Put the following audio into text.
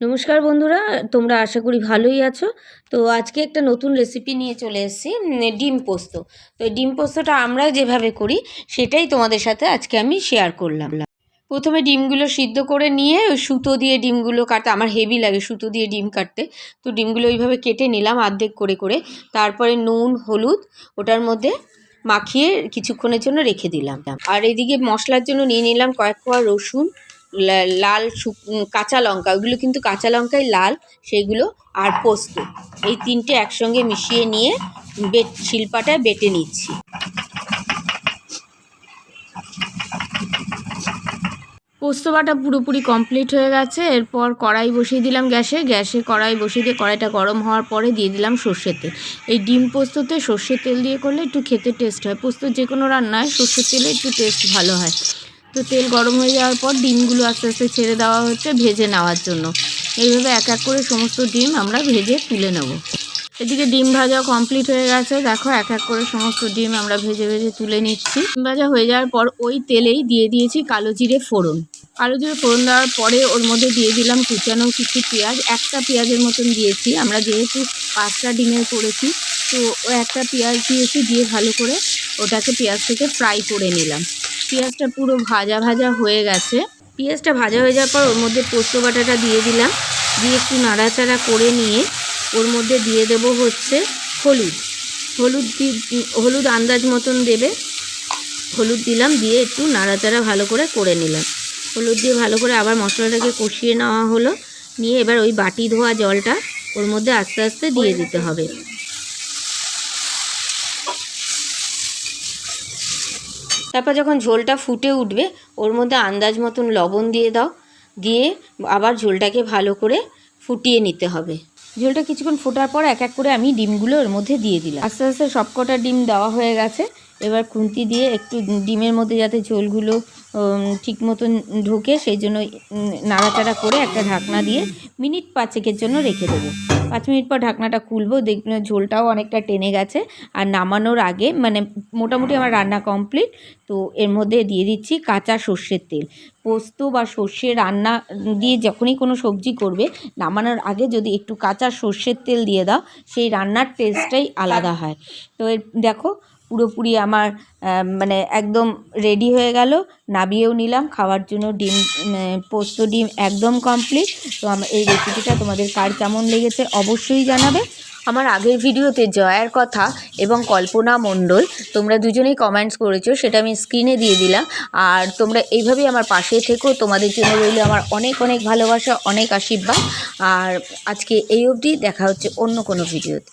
নমস্কার বন্ধুরা, তোমরা আশা করি ভালোই আছো। তো আজকে একটা নতুন রেসিপি নিয়ে চলে এসেছি ডিম পোস্ত। তো ডিম পোস্তটা আমরা যেভাবে করি, সেটাই তোমাদের সাথে আজকে আমি শেয়ার করলাম। প্রথমে ডিমগুলো সিদ্ধ করে নিয়ে ওই সুতো দিয়ে ডিমগুলো কাটতে, আমার হেভি লাগে সুতো দিয়ে ডিম কাটতে। তো ডিমগুলো ওইভাবে কেটে নিলাম অর্ধেক করে করে। তারপরে নুন, হলুদ, ওটার মধ্যে মাখিয়ে কিছুক্ষণের জন্য রেখে দিলাম। আর এদিকে মশলার জন্য নিয়ে নিলাম কয়েক কোয়া রসুন। লাল শুক কাঁচা লঙ্কা, ওগুলো কিন্তু কাঁচা লঙ্কাই লাল সেইগুলো আর পোস্ত। এই তিনটে একসঙ্গে মিশিয়ে নিয়ে বেট, শিল্পাটা বেটে নিচ্ছি। পোস্ত বাটা পুরোপুরি কমপ্লিট হয়ে গেছে। এরপর কড়াই বসিয়ে দিলাম গ্যাসে। গ্যাসে কড়াই বসিয়ে দিয়ে কড়াইটা গরম হওয়ার পরে দিয়ে দিলাম সর্ষের তেল। এই ডিম পোস্ততে সর্ষের তেল দিয়ে করলে একটু খেতে টেস্ট হয়। পোস্ত যে কোনো রান্নায় সর্ষের তেলে একটু টেস্ট ভালো হয়। তো তেল গরম হয়ে যাওয়ার পর ডিমগুলো আস্তে আস্তে ছেড়ে দেওয়া হচ্ছে ভেজে নেওয়ার জন্য। এইভাবে এক এক করে সমস্ত ডিম আমরা ভেজে তুলে নেব। এদিকে ডিম ভাজা কমপ্লিট হয়ে গেছে। দেখো এক এক করে সমস্ত ডিম আমরা ভেজে ভেজে তুলে নিচ্ছি। ডিম ভাজা হয়ে যাওয়ার পর ওই তেলেই দিয়ে দিয়েছি কালো জিরে ফোড়ন। কালো জিরে ফোড়ন দেওয়ার পরে ওর মধ্যে দিয়ে দিলাম কুচানো কিছু পেঁয়াজ। একটা পেঁয়াজের মতন দিয়েছি। আমরা যেহেতু পাঁচটা ডিমের করেছি, তো একটা পেঁয়াজ দিয়েছি দিয়ে ভালো করে ওটাকে পেঁয়াজ থেকে ফ্রাই করে নিলাম। পেঁয়াজটা পুরো ভাজা ভাজা হয়ে গেছে। পেঁয়াজটা ভাজা হয়ে যাওয়ার পর ওর মধ্যে পোস্ত বাটাটা দিয়ে দিলাম। দিয়ে একটু নাড়াচাড়া করে নিয়ে ওর মধ্যে দিয়ে দেব হচ্ছে হলুদ। হলুদ হলুদ আন্দাজ মতন দেবে। হলুদ দিলাম, দিয়ে একটু নাড়াচাড়া ভালো করে করে নিলাম। হলুদ দিয়ে ভালো করে আবার মশলাটাকে কষিয়ে নেওয়া হলো। নিয়ে এবার ওই বাটি ধোয়া জলটা ওর মধ্যে আস্তে আস্তে দিয়ে দিতে হবে। তারপর যখন ঝোলটা ফুটে উঠবে, ওর মধ্যে আন্দাজ মতন লবণ দিয়ে দাও, দিয়ে আবার ঝোলটাকে ভালো করে ফুটিয়ে নিতে হবে। ঝোলটা কিছুক্ষণ ফোটার পর এক এক করে আমি ডিমগুলো ওর মধ্যে দিয়ে দিলাম। আস্তে আস্তে সবকটা ডিম দেওয়া হয়ে গেছে। এবার খুন্তি দিয়ে একটু ডিমের মধ্যে যাতে ঝোলগুলো ঠিক মতন ঢোকে, সেই জন্য নাড়াচাড়া করে একটা ঢাকনা দিয়ে মিনিট পাঁচেকের জন্য রেখে দেবো। পাঁচ মিনিট পর ঢাকনাটা খুলবো দেখবেন ঝোলটাও অনেকটা টেনে গেছে। আর নামানোর আগে মানে মোটামুটি আমার রান্না কমপ্লিট, তো এর মধ্যে দিয়ে দিচ্ছি কাঁচা সর্ষের তেল। পোস্ত বা সর্ষে রান্না দিয়ে যখনই কোনো সবজি করবে, নামানোর আগে যদি একটু কাঁচা সর্ষের তেল দিয়ে দাও, সেই রান্নার টেস্টটাই আলাদা হয়। তো দেখো পুরোপুরি আমার মানে একদম রেডি হয়ে গেল। নাবিয়েও নিলাম, খাওয়ার জন্য ডিম পোস্ত ডিম একদম কমপ্লিট তো আমার এই রেসিপিটা তোমাদের কার কেমন লেগেছে অবশ্যই জানাবে। আমার আগের ভিডিওতে জয়ার কথা এবং কল্পনা মণ্ডল, তোমরা দুজনেই কমেন্টস করেছ, সেটা আমি স্ক্রিনে দিয়ে দিলাম। আর তোমরা এইভাবেই আমার পাশে থেকো, তোমাদের জন্য রইল আমার অনেক অনেক ভালোবাসা, অনেক আশীর্বাদ। আর আজকে এই অবধি দেখা হচ্ছে অন্য কোনো ভিডিওতে।